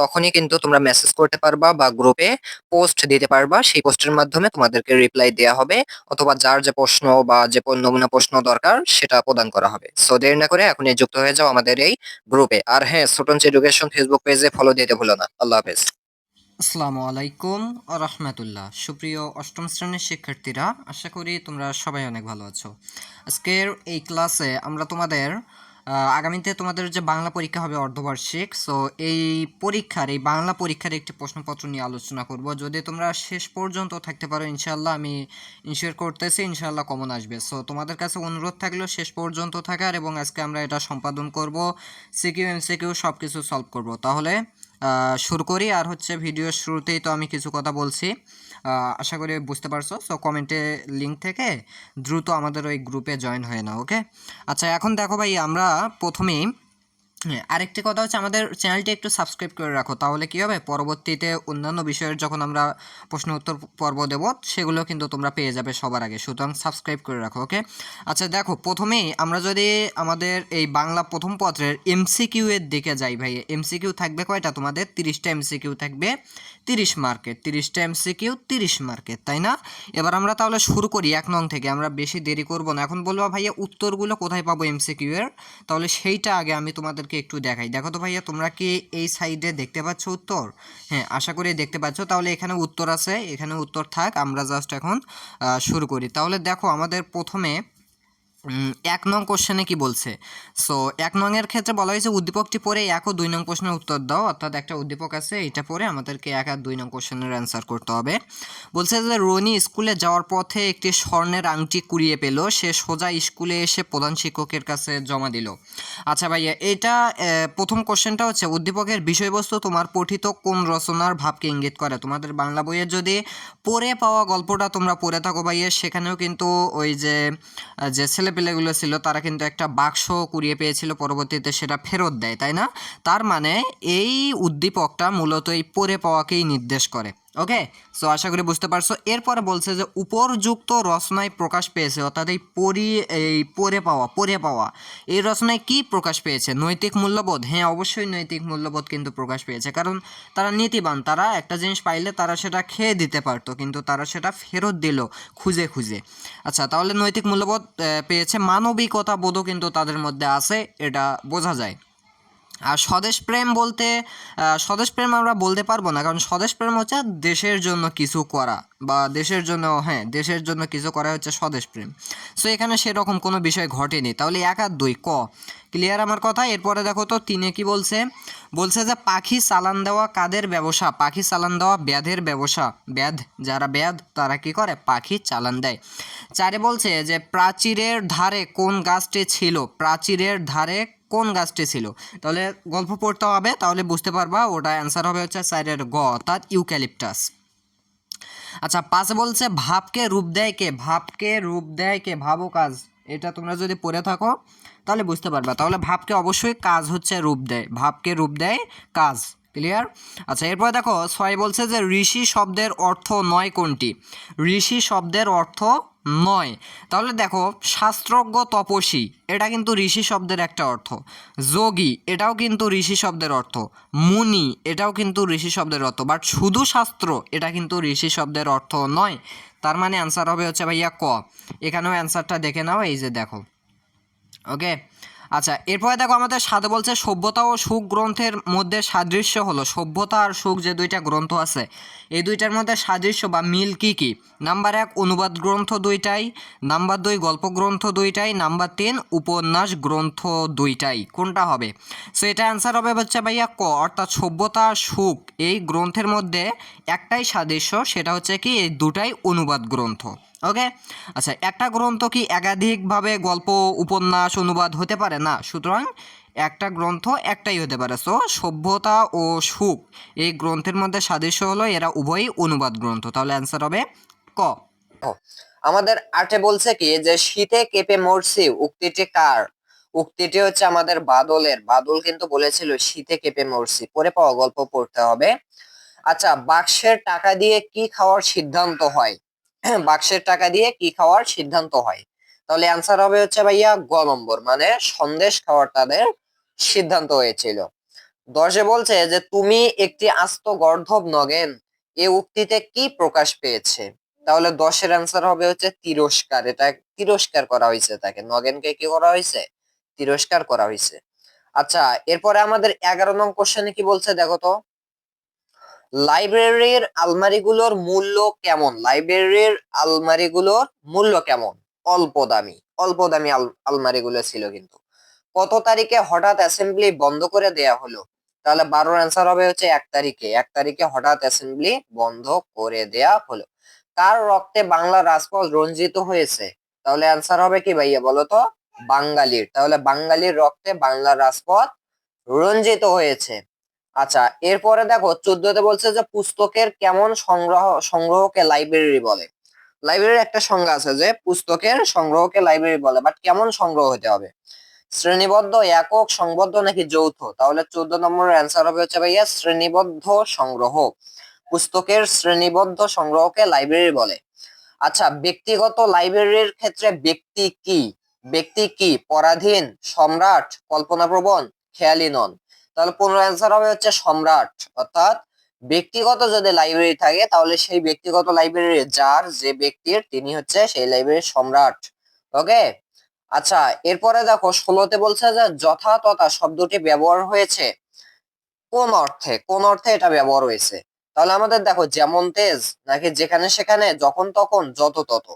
তখনই কিন্তু তোমরা মেসেজ করতে পারবা বা গ্রুপে পোস্ট দিতে পারবা। সেই পোস্টের মাধ্যমে তোমাদেরকে রিপ্লাই দেওয়া হবে অথবা যার যে প্রশ্ন বা যে নমুনা প্রশ্ন দরকার সেটা প্রদান করা হবে। সো দেরি না করে এখনই যুক্ত হয়ে যাও আমাদের এই গ্রুপে আর হ্যাঁ স্টুডেন্টস এডুকেশন ফেসবুক পেজে ফলো দিতে ভুলো না। আল্লাহ হাফেজ। আসসালামু আলাইকুম রহমতুল্লাহ। সুপ্রিয় অষ্টম শ্রেণির শিক্ষার্থীরা, আশা করি তোমরা সবাই অনেক ভালো আছো। আজকের এই ক্লাসে আমরা তোমাদের আগামীতে তোমাদের যে বাংলা পরীক্ষা হবে অর্ধবার্ষিক সো এই পরীক্ষার, এই বাংলা পরীক্ষার একটি প্রশ্নপত্র নিয়ে আলোচনা করব। যদি তোমরা শেষ পর্যন্ত থাকতে পারো ইনশাল্লাহ আমি ইনশিওর করতেছি ইনশাল্লাহ কমন আসবে। সো তোমাদের কাছে অনুরোধ থাকল শেষ পর্যন্ত থাকার এবং আজকে আমরা এটা সম্পাদন করব সিকিউ এম সিকিউ সব কিছু সলভ করব। তাহলে শুরু করি, আর হচ্ছে ভিডিওর শুরুতেই তো আমি কিছু কথা বলছি। আশা করি বুঝতে পারছ। সো কমেন্টে লিঙ্ক থেকে দ্রুত আমাদের ওই গ্রুপে জয়েন হয়ে নাও ওকে আচ্ছা এখন দেখো ভাই, আমরা প্রথমেই হ্যাঁ, আরেকটি কথা হচ্ছে আমাদের চ্যানেলটি একটু সাবস্ক্রাইব করে রাখো তাহলে কি হবে? পরবর্তীতে অন্যান্য বিষয়ের যখন আমরা প্রশ্ন উত্তর পর্ব দেব সেগুলো কিন্তু তোমরা পেয়ে যাবে সবার আগে সুতরাং সাবস্ক্রাইব করে রাখো ওকে আচ্ছা দেখো প্রথমেই আমরা যদি আমাদের এই বাংলা প্রথম পত্রের এমসিকিউ এর দিকে যাই ভাই এমসিকিউ থাকবে কয়টা? তোমাদের তিরিশটা এমসিকিউ থাকবে তিরিশ মার্কের তিরিশটা এমসিকিউ তিরিশ মার্কের তাই না? এবার আমরা তাহলে শুরু করি এক নং থেকে আমরা বেশি দেরি করব না। এখন বলব ভাইয়া উত্তরগুলো কোথায় পাবো এমসিকিউ এর? তাহলে সেইটা আগে আমি তোমাদেরকে একটু দেখাই। দেখো তো ভাইয়া, তোমরা কি এই সাইডে দেখতে পাচ্ছ উত্তর? হ্যাঁ আশা করি দেখতে পাচ্ছ। তাহলে এখানে উত্তর আছে, এখানে উত্তর থাক, আমরা জাস্ট এখন শুরু করি। তাহলে দেখো, আমাদের প্রথমে এক নং কোশ্চেনে কি বলছে? সো এক নং এর ক্ষেত্রে বলা হয়েছে, উদ্দীপকটি পরে এক ও দুই নং প্রশ্নের উত্তর দাও, অর্থাৎ একটা উদ্দীপক আছে, এটা পরে আমাদেরকে এক আর দুই নং কোশ্চেনের অ্যান্সার করতে হবে। বলছে যে, রনি স্কুলে যাওয়ার পথে একটি স্বর্ণের আংটি কুড়িয়ে পেল, সে সোজা স্কুলে এসে প্রধান শিক্ষকের কাছে জমা দিল। আচ্ছা ভাইয়া, এটা প্রথম কোশ্চেনটা হচ্ছে, উদ্দীপকের বিষয়বস্তু তোমার পঠিত কোন রচনার ভাবকে ইঙ্গিত করে? তোমাদের বাংলা বইয়ে যদি পড়ে পাওয়া গল্পটা তোমরা পড়ে থাকো ভাইয়া, সেখানেও কিন্তু ওই যে যে ছেলেপেলেগুলো ছিল, তারা কিন্তু একটা বাক্স কুড়িয়ে পেয়েছিল, পরবর্তীতে সেটা ফেরত দেয়, তাই না? তার মানে এই উদ্দীপকটা মূলত এই পড়ে পাওয়াকেই নির্দেশ করে। ওকে সো আশা করি বুঝতে পারছ। এরপরে বলছে যে, উপরযুক্ত রচনায় প্রকাশ পেয়েছে, অর্থাৎ এই পরি, এই পড়ে পাওয়া পড়ে পাওয়া। এই রচনায় কি প্রকাশ পেয়েছে? নৈতিক মূল্যবোধ? হ্যাঁ অবশ্যই নৈতিক মূল্যবোধ কিন্তু প্রকাশ পেয়েছে, কারণ তারা নীতিবান, তারা একটা জিনিস পাইলে তারা সেটা খেয়ে দিতে পারতো, কিন্তু তারা সেটা ফেরত দিল খুঁজে খুঁজে। আচ্ছা তাহলে নৈতিক মূল্যবোধ পেয়েছে। মানবিকতা বোধও কিন্তু তাদের মধ্যে আছে, এটা বোঝা যায়। আর স্বদেশ প্রেম বলতে স্বদেশ প্রেম আমরা বলতে পারব না, কারণ স্বদেশ প্রেম হচ্ছে দেশের জন্য কিছু করা বা দেশের জন্য হ্যাঁ দেশের জন্য কিছু করা হচ্ছে স্বদেশ প্রেম। সো এখানে সেরকম কোনো বিষয় ঘটেনি। তাহলে এক আর দুই, ক? ক্লিয়ার আমার কথা? এরপরে দেখো তো, তিনে কি বলছে? বলছে যে পাখি চালান দেওয়া কাদের ব্যবসা? পাখি চালান দেওয়া ব্যাধের ব্যবসা। ব্যাধ, যারা ব্যাধ, তারা কি করে? পাখি চালান দেয়। চারে বলছে যে প্রাচীরের ধারে কোন গাছটি ছিল? প্রাচীরের ধারে কোন গাছটি ছিল? তাহলে গল্প পড়তে হবে, তাহলে বুঝতে পারবা ওটা অ্যান্সার হবে হচ্ছে সাইডের গ, অর্থাৎ ইউক্যালিপটাস। আচ্ছা পাঁচ বলছে ভাবকে রূপ দেয় কে? ভাবকে রূপ দেয় কে? ভাবো কাজ এটা তোমরা যদি পড়ে থাকো, তাহলে বুঝতে পারবা। তাহলে ভাবকে অবশ্যই কাজ হচ্ছে রূপ দেয়। ভাবকে রূপ দেয় কাজ। ক্লিয়ার আচ্ছা এরপর দেখো, ছয় বলছে যে ঋষি শব্দের অর্থ নয় কোনটি? ঋষি শব্দের অর্থ নয়। তাহলে দেখো, শাস্ত্রজ্ঞ তপস্বী, এটা কিন্তু ঋষি শব্দের একটা অর্থ। যোগী, এটাও কিন্তু ঋষি শব্দের অর্থ। মুনি, এটাও কিন্তু ঋষি শব্দের অর্থ। বাট শুধু শাস্ত্র, এটা কিন্তু ঋষি শব্দের অর্থ নয়। তার মানে অ্যান্সার হবে হচ্ছে ভাইয়া ক। এখানেও অ্যান্সারটা দেখে নাও, এই যে দেখো। ওকে আচ্ছা এরপরে দেখো আমাদের সাথে বলছে, সভ্যতা ও সুখ গ্রন্থের মধ্যে সাদৃশ্য হলো। সভ্যতা আর সুখ যে দুইটা গ্রন্থ আছে, এই দুইটার মধ্যে সাদৃশ্য বা মিল কি কি? নাম্বার এক, অনুবাদ গ্রন্থ দুইটাই। নাম্বার দুই, গল্প গ্রন্থ দুইটাই। নাম্বার তিন, উপন্যাস গ্রন্থ দুইটাই। কোনটা হবে? সো এটা অ্যান্সার হবে হচ্ছে ভাইয়া ক, অর্থাৎ সভ্যতা সুখ, এই গ্রন্থের মধ্যে একটাই সাদৃশ্য, সেটা হচ্ছে কি, এই দুটাই অনুবাদ গ্রন্থ। ওকে আচ্ছা একটা গ্রন্থ কি একাধিকভাবে গল্প, উপন্যাস, অনুবাদ হতে পারে? না। সুতরাং একটা গ্রন্থ একটাই হতে পারে। সো সভ্যতা ও সুখ, এই গ্রন্থের মধ্যে সাদৃশ্য হলো এরা উভয়ই অনুবাদ গ্রন্থ। তাহলে অ্যান্সার হবে ক। আমাদের আর্টে বলছে কি যে, শীতে কেঁপে মরছি, উক্তিটি কার? উক্তিটি হচ্ছে আমাদের বাদলের। বাদল কিন্তু বলেছিল, শীতে কেঁপে মরছি। পরে পাওয়া গল্প পড়তে হবে। আচ্ছা বাক্সের টাকা দিয়ে কি খাওয়ার সিদ্ধান্ত হয়? বাক্সের টাকা দিয়ে কি খাওয়ার সিদ্ধান্ত হয়? তাহলে অ্যান্সার হবে হচ্ছে ভাইয়া গ নম্বর মানে সন্দেশ খাওয়ার তাদের সিদ্ধান্ত হয়েছিল। দশে বলছে যে, তুমি একটি আস্ত গর্ধব নগেন, এ উক্তিতে কি প্রকাশ পেয়েছে? তাহলে দশের অ্যান্সার হবে হচ্ছে তিরস্কার, এটা তিরস্কার করা হয়েছে তাকে। নগেনকে কি করা হয়েছে? তিরস্কার করা হয়েছে। আচ্ছা এরপরে আমাদের এগারো নং কোশ্চেনে কি বলছে দেখো তো? লাইব্রেরির আলমারিগুলোর মূল্য কেমন? লাইব্রেরির আলমারিগুলোর মূল্য কেমন? অল্প দামি। অল্প দামি আল- আলমারিগুলো ছিল কিন্তু। কত তারিখে হঠাৎ অ্যাসেম্বলি বন্ধ করে দেয়া হলো? তাহলে বারোর অ্যান্সার হবে হচ্ছে এক তারিখে। এক তারিখে হঠাৎ অ্যাসেম্বলি বন্ধ করে দেয়া হলো। কার রক্তে বাংলা রাজপথ রঞ্জিত হয়েছে? তাহলে অ্যান্সার হবে কি ভাইয়া বলো তো? বাঙালির। তাহলে বাঙালির রক্তে বাংলা রাজপথ রঞ্জিত হয়েছে। আচ্ছা এরপরে দেখো চোদ্দতে বলছে যে পুস্তকের কেমন সংগ্রহ, সংগ্রহকে লাইব্রেরি বলে। লাইব্রেরির একটা সংজ্ঞা আছে যে পুস্তকের সংগ্রহকে লাইব্রেরি বলে বাট কেমন সংগ্রহ হতে হবে? শ্রেণীবদ্ধ, একক, সংবদ্ধ নাকি যৌথ? তাহলে চোদ্দ নম্বরের অ্যান্সার হবে হচ্ছে ভাইয়া শ্রেণীবদ্ধ সংগ্রহ। পুস্তকের শ্রেণীবদ্ধ সংগ্রহকে লাইব্রেরি বলে। আচ্ছা ব্যক্তিগত লাইব্রেরির ক্ষেত্রে ব্যক্তি কি? ব্যক্তি কি? পরাধীন, সম্রাট, কল্পনাপ্রবণ, খেয়ালি নন। তাহলে পনেরো অ্যান্সার হবে হচ্ছে সম্রাট। অর্থাৎ ব্যক্তিগত যদি লাইব্রেরি থাকে, তাহলে সেই ব্যক্তিগত লাইব্রেরি যার যে ব্যক্তির, তিনি হচ্ছে সেই লাইব্রেরির সম্রাট। ওকে আচ্ছা এরপরে দেখো, ষোলোতে বলছে যে যথাতথা শব্দটি ব্যবহার হয়েছে। কোন অর্থে? কোন অর্থে এটা ব্যবহার হয়েছে? তাহলে আমাদের দেখো, যেমন তেজ, নাকি যেখানে সেখানে, যখন তখন, যত তত।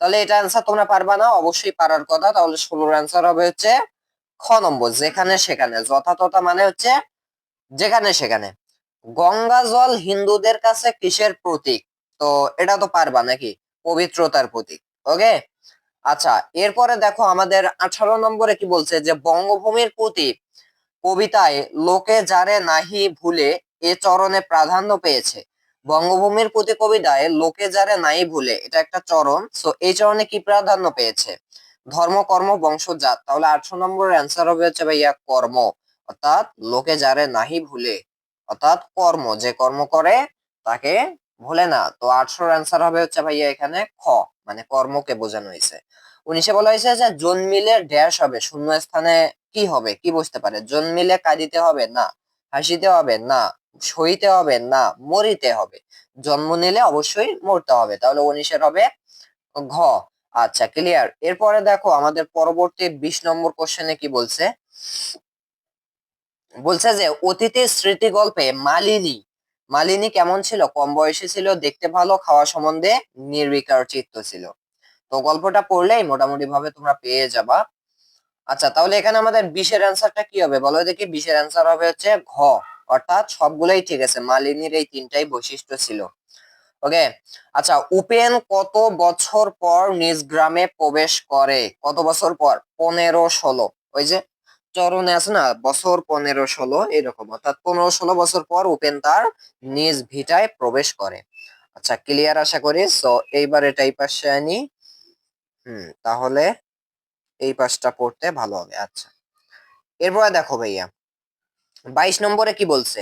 তাহলে এটা অ্যান্সার তোমরা পারবা না, অবশ্যই পারার কথা। তাহলে ষোলোর অ্যান্সার হবে হচ্ছে খ নম্বর, যেখানে সেখানে, যথাতথা মানে হচ্ছে যেখানে সেখানে। গঙ্গা জল হিন্দুদের কাছে কিসের প্রতীক? তো এটা তো পারবা নাকি? পবিত্রতার প্রতীক ওকে আচ্ছা এরপরে দেখো আমাদের আঠারো নম্বরে কি বলছে যে, বঙ্গভূমির প্রতি কবিতায়, লোকে যারে নাহি ভুলে এ চরণে প্রাধান্য পেয়েছে। বঙ্গভূমির প্রতি কবিতায়, লোকে যারে নাই ভুলে। এটা একটা চরণ সো এই চরণে কি প্রাধান্য পেয়েছে? ধর্ম, কর্ম, বংশজাত। তাহলে আঠারো নম্বরের অ্যান্সার হবে হচ্ছে ভাইয়া কর্ম। অর্থাৎ লোকে যারে নাহি ভুলে, অর্থাৎ কর্ম, যে কর্ম করে তাকে ভুলে না। তো আঠারোর অ্যান্সার হবে হচ্ছে ভাইয়া এখানে খ মানে কর্মকে বোঝানো হয়েছে। উনিশে বলা হয়েছে যে জন্মিলে ড্যাশ হবে শূন্য স্থানে কি হবে, কি বুঝতে পারে? জন্মিলে কাঁদিতে হবে না, হাসিতে হবে না, সইতে হবে না, মরিতে হবে। জন্ম নিলে অবশ্যই মরতে হবে। তাহলে উনিশের হবে ঘ। আচ্ছা ক্লিয়ার এরপরে দেখো আমাদের পরবর্তী বিশ নম্বর কোশ্চেনে কি বলছে? বলছে যে, অতীতের স্মৃতি গল্পে মালিনী। মালিনী কেমন ছিল? কম বয়সী ছিল, দেখতে ভালো, খাওয়া সম্বন্ধে নির্বিকার চিত্ত ছিল। তো গল্পটা পড়লেই মোটামুটি ভাবে তোমরা পেয়ে যাবা। আচ্ছা তাহলে এখানে আমাদের বিশের অ্যান্সারটা কি হবে? বলো দেখি বিশের অ্যান্সার হবে হচ্ছে ঘ। অর্থাৎ সবগুলোই ঠিক আছে, মালিনীর এই তিনটাই বৈশিষ্ট্য ছিল। ওকে আচ্ছা উপেন কত বছর পর নিজ গ্রামে প্রবেশ করে? কত বছর পর? পনেরো ষোলো। ওই যে চরণে আছে না? বছর পনেরো ষোলো, এরকম। অর্থাৎ পনেরো ষোলো বছর পর উপেন তার নিজ ভিটায় প্রবেশ করে। আচ্ছা ক্লিয়ার আশা করি? সো এইবার এটাই পাশে আনি। হুম, তাহলে এই পাশটা পড়তে ভালো হবে। আচ্ছা। এরপরে দেখো ভাইয়া। বাইশ নম্বরে কি বলছে?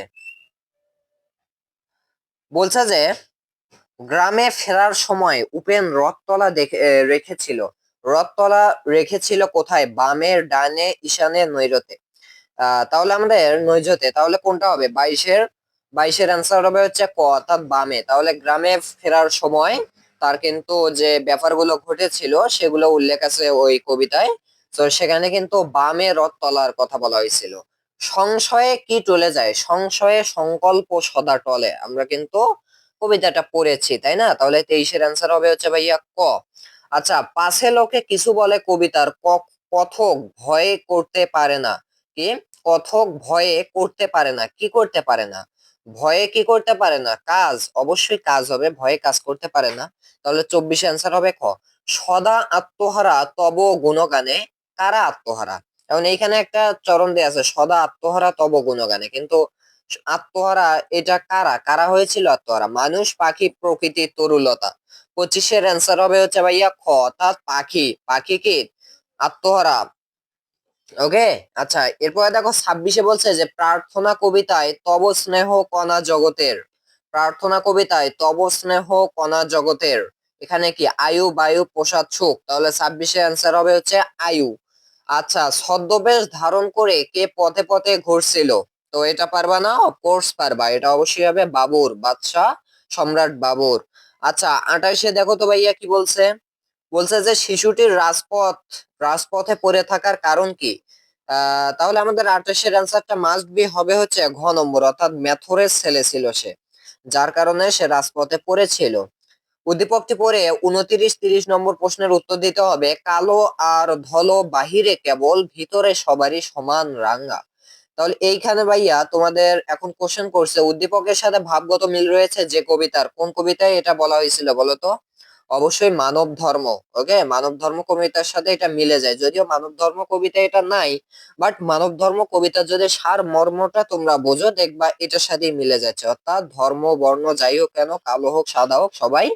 বলছে যে গ্রামে ফেরার সময় উপেন রথতলা রেখেছিল। রথতলা রেখেছিল কোথায়? বামের ডানে ঈশানে নৈরতে। তাহলে আমাদের নৈজতে, তাহলে কোনটা হবে? বাইশের বাইশের অ্যান্সার হবে হচ্ছে ক, অর্থাৎ বামে। তাহলে গ্রামে ফেরার সময় তার কিন্তু যে ব্যাপারগুলো ঘটেছিল, সেগুলো উল্লেখ আছে ওই কবিতায়। তো সেখানে কিন্তু বামে রথ তলার কথা বলা হয়েছিল। সংশয়ে কি টলে যায়? সংশয়ে সংকল্প সদা টলে। আমরা কিন্তু কবিতাটা পড়েছি, তাই না? তাহলে তেইশের অ্যান্সার হবে হচ্ছে ভাইয়া ক। আচ্ছা পাশে লোকে কিছু বলে কবিতার কথক ভয়ে করতে পারে না। কি? কথক ভয়ে করতে পারে না। কি করতে পারে না? ভয়ে কি করতে পারে না? কাজ। অবশ্যই কাজ হবে, ভয়ে কাজ করতে পারে না। তাহলে চব্বিশ অ্যান্সার হবে খ সদা আত্মহারা, তব গুণগানে কারা আত্মহারা? এখন এইখানে একটা চরণ দেয়া আছে, সদা আত্মহারা, তব গুণগানে। কিন্তু আত্মহারা এটা কারা? কারা হয়েছিল আত্মহারা? মানুষ, পাখি, প্রকৃতি, তরুলতা। পঁচিশের অ্যান্সার হবে হচ্ছে ভাইয়া খ, অর্থাৎ পাখি। পাখি কি? আত্মহারা। ওকে? আচ্ছা এরপরে দেখো ছাব্বিশে বলছে যে, প্রার্থনা কবিতায় তব স্নেহ কণা জগতের। প্রার্থনা কবিতায় তব স্নেহ কণা জগতের। এখানে কি? আয়ু, বায়ু, প্রসাদ, সুখ। তাহলে ছাব্বিশে অ্যান্সার হবে হচ্ছে আয়ু। আচ্ছা ছদ্মবেশ ধারণ করে কে পথে পথে ঘুরছিল? তো এটা পারবা না? কোর্স পারবা। এটা অবশ্যই হবে বাবুর, বাদশাহ, সম্রাট বাবুর। আচ্ছা আঠাইশে দেখো তো ভাইয়া কি বলছে? বলছে যে শিশুটির রাজপথ, রাজপথে পড়ে থাকার কারণ কি? তাহলে আমাদের আঠাশের অ্যান্সারটা মাস্ট বি হবে হচ্ছে ঘ নম্বর, অর্থাৎ মেথরের ছেলে ছিল সে, যার কারণে সে রাজপথে পড়েছিল। উদ্দীপকটি পড়ে উনত্রিশ তিরিশ নম্বর প্রশ্নের উত্তর দিতে হবে, কালো আর ধলো বাহিরে কেবল ভিতরে সবারই সমান রাঙ্গা। তাহলে এইখানে ভাইয়া তোমাদের এখন কোশ্চেন করছে, উদ্দীপকের সাথে ভাবগত মিল রয়েছে যে কবিতার, কোন কবিতায় এটা বলা হয়েছিল বলতো? অবশ্যই মানব ধর্ম ওকে মানব ধর্ম কবিতার সাথে এটা মিলে যায়। যদিও মানব ধর্ম কবিতা এটা নাই বাট মানব ধর্ম কবিতার যদি সার মর্মটা তোমরা বোঝো, দেখবা এটার সাথেই মিলে যাচ্ছে। অর্থাৎ ধর্ম, বর্ণ, যাই হোক কেন, কালো হোক, সাদা হোক, সবাই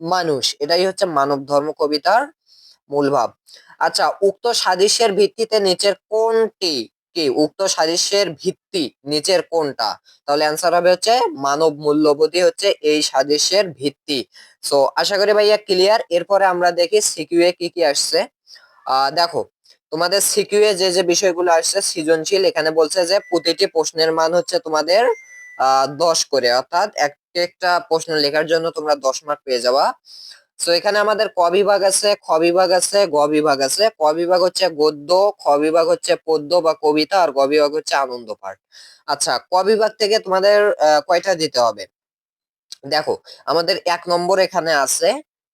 মানুষ। এটাই হচ্ছে মানব ধর্ম কবিতার মূল ভাব। আচ্ছা উক্ত সাদৃশ্যের ভিত্তিতে নিচের কোনটি কি? উক্ত সাদৃশ্যের ভিত্তি নিচের কোনটা? তাহলে অ্যান্সার হবে হচ্ছে মানব মূল্যবোধই হচ্ছে এই সাদৃশ্যের ভিত্তি। সো আশা করি ভাইয়া ক্লিয়ার এরপরে আমরা দেখি সিকিউএ কি কি আসছে। দেখো, তোমাদের সিকিউএ যে যে বিষয়গুলো আসছে সৃজনশীল, এখানে বলছে যে প্রতিটি প্রশ্নের মান হচ্ছে তোমাদের আহ দশ করে। অর্থাৎ এক একটা প্রশ্ন লেখার জন্য তোমরা দশ মার্ক পেয়ে যাবা। তো এখানে আমাদের ক বিভাগ আছে, খ বিভাগ আছে, গ বিভাগ আছে। ক বিভাগ হচ্ছে গদ্য, খ বিভাগ হচ্ছে পদ্য বা কবিতা, আর গ বিভাগ হচ্ছে আনন্দ পাঠ। আচ্ছা ক বিভাগ থেকে তোমাদের কয়টা দিতে হবে? দেখো, আমাদের এক নম্বর এখানে আছে,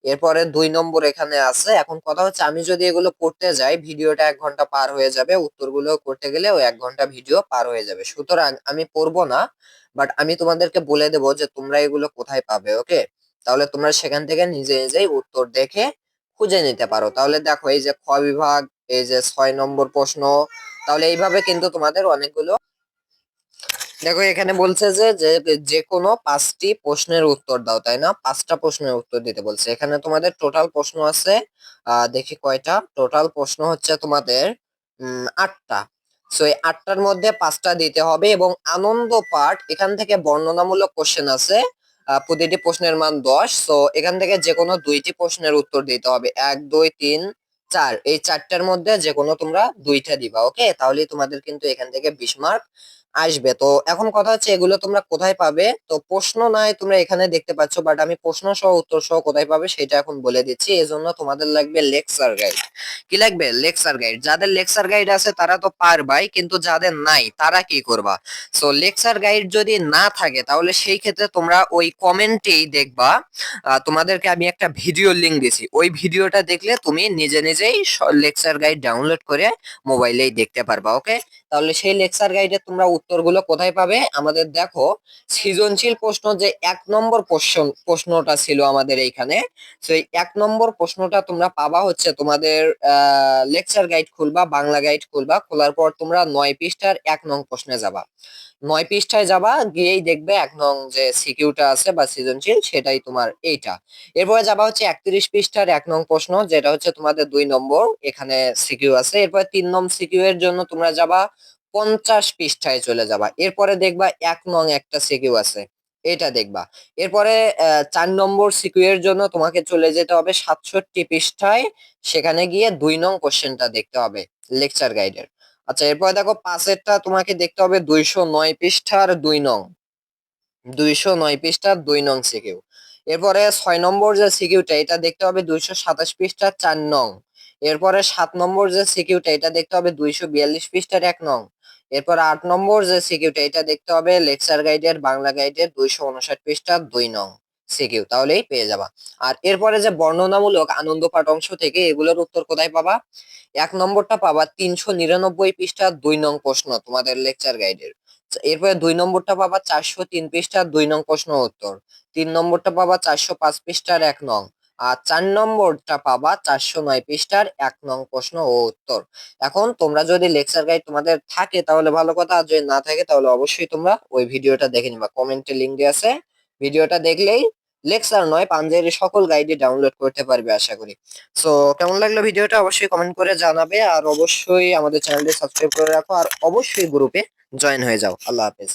এরপরে দুই নম্বর এখানে আছে। এখন কথা হচ্ছে, আমি যদি এগুলো করতে যাই, ভিডিওটা এক ঘণ্টা পার হয়ে যাবে, উত্তরগুলো করতে গেলে ওই এক ঘণ্টা ভিডিও পার হয়ে যাবে। সুতরাং আমি পড়ব না বাট আমি তোমাদেরকে বলে দেবো যে তোমরা এগুলো কোথায় পাবে ওকে তাহলে তোমরা সেখান থেকে নিজে নিজেই উত্তর দেখে খুঁজে নিতে পারো। তাহলে দেখো এই যে খ বিভাগ, এই যে ছয় নম্বর প্রশ্ন, তাহলে এইভাবে কিন্তু তোমাদের অনেকগুলো দেখো এখানে বলছে যে যে কোনো পাঁচটি প্রশ্নের উত্তর দাও, তাই না? পাঁচটা প্রশ্নের উত্তর দিতে বলছে। এখানে তোমাদের টোটাল প্রশ্ন আছে দেখি কয়টা? টোটাল প্রশ্ন হচ্ছে তোমাদের আটটা। সো এই আটটার মধ্যে পাঁচটা দিতে হবে এবং আনন্দ পাঠ, এখান থেকে বর্ণনামূলক কোশ্চেন আছে। প্রতিটি প্রশ্নের মান দশ। সো এখান থেকে যে কোনো দুইটি প্রশ্নের উত্তর দিতে হবে। এক, দুই, তিন, চার। এই চারটার মধ্যে যে কোনো তোমরা দুইটা দিবা ওকে তাহলে তোমাদের কিন্তু এখান থেকে বিশ মার্ক আসবে। তো এখন কথা হচ্ছে এগুলো তোমরা কোথায় পাবে? তো প্রশ্ন নাই তোমরা এখানে দেখতে পাচ্ছ বাট আমি প্রশ্ন সহ উত্তর সহ কোথায় পাবে সেটা এখন বলে দিচ্ছি। এজন্য তোমাদের লাগবে লেকচার গাইড কি লাগবে? লেকচার গাইড যাদের লেকচার গাইড আছে তারা তো পারবাই, কিন্তু যাদের নাই, তারা কি করবা? সো লেকচার গাইড যদি না থাকে, তাহলে সেই ক্ষেত্রে তোমরা ওই কমেন্টেই দেখবা। তোমাদেরকে আমি একটা ভিডিও লিংক দিছি। ওই ভিডিওটা দেখলে তুমি নিজে নিজেই লেকচার গাইড ডাউনলোড করে মোবাইলেই দেখতে পারবা ওকে তাহলে সেই লেকচার গাইডে তোমরা উত্তরগুলো কোথায় পাবে? আমাদের দেখো, সৃজনশীল প্রশ্ন যে এক নম্বর প্রশ্ন প্রশ্নটা ছিল আমাদের এইখানে। সেই এক নম্বর প্রশ্নটা তোমরা পাবা হচ্ছে তোমাদের লেকচার গাইড খুলবা, বাংলা গাইড খুলবা, খোলার পর তোমরা নয় পৃষ্ঠার এক নং প্রশ্নে যাবা। নয় পৃষ্ঠায় যাবা, গিয়েই দেখবে এক নং যে সিকিউটা আছে বা সৃজনশীল, সেটাই তোমার এইটা। এরপরে যাবা হচ্ছে একত্রিশ পৃষ্ঠার এক নং প্রশ্ন, যেটা হচ্ছে তোমাদের দুই নম্বর, এখানে সিকিউ আছে। এরপরে তিন নং সিকিউ এর জন্য তোমরা যাবা পঞ্চাশ পৃষ্ঠায় চলে যাবা। এরপরে দেখবা এক নং একটা সিকিউ আছে। এটা দেখবা। এরপরে চার নম্বর সিকিউ এর জন্য তোমাকে চলে যেতে হবে সাতষট্টি পৃষ্ঠায়। সেখানে গিয়ে দুই নং কোশ্চেনটা দেখতে হবে লেকচার গাইডের আচ্ছা এরপরে দেখো পাঁচেরটা তোমাকে দেখতে হবে দুইশো নয় পৃষ্ঠার দুই নং। দুইশো নয় পৃষ্ঠার দুই নং সিকিউ এরপরে ছয় নম্বর যে সিকিউটা এটা দেখতে হবে দুইশো সাতাশ পৃষ্ঠার চার নং। এরপরে সাত নম্বর যে সিকিউটা এটা দেখতে হবে দুইশো বিয়াল্লিশ পৃষ্ঠার এক নং। এরপর আট নম্বর যে সিকিউটা এটা দেখতে হবে লেকচার গাইডের, বাংলা গাইডের দুইশো উনষাট পৃষ্ঠার দুই নং সিকিউ, তাহলেই পেয়ে যাবা। আর এরপরে যে বর্ণনামূলক আনন্দ পাঠ অংশ থেকে, এগুলোর উত্তর কোথায় পাবা? এক নম্বরটা পাবা তিনশো নিরানব্বই পৃষ্ঠার দুই নং প্রশ্ন তোমাদের লেকচার গাইডের। এরপরে দুই নম্বরটা পাবা চারশো তিন পৃষ্ঠার দুই নং প্রশ্ন উত্তর। তিন নম্বরটা পাবা চারশো পাঁচ পৃষ্ঠার এক নং। আর চার নম্বরটা পাবা চারশো নয় পৃষ্ঠার এক নং প্রশ্ন ও উত্তর। এখন তোমরা যদি লেকচার গাইড তোমাদের থাকে তাহলে ভালো কথা, আর যদি না থাকে তাহলে অবশ্যই তোমরা ওই ভিডিওটা দেখে নিবা। কমেন্টে লিঙ্ক দেওয়া আছে। ভিডিওটা দেখলেই লেকচার নয়, পাঞ্জেরি সকল গাইডে ডাউনলোড করতে পারবে আশা করি। সো কেমন লাগল ভিডিওটা অবশ্যই কমেন্ট করে জানাবে, আর অবশ্যই আমাদের চ্যানেলটি সাবস্ক্রাইব করে রাখো, আর অবশ্যই গ্রুপে জয়েন হয়ে যাও। আল্লাহ হাফেজ।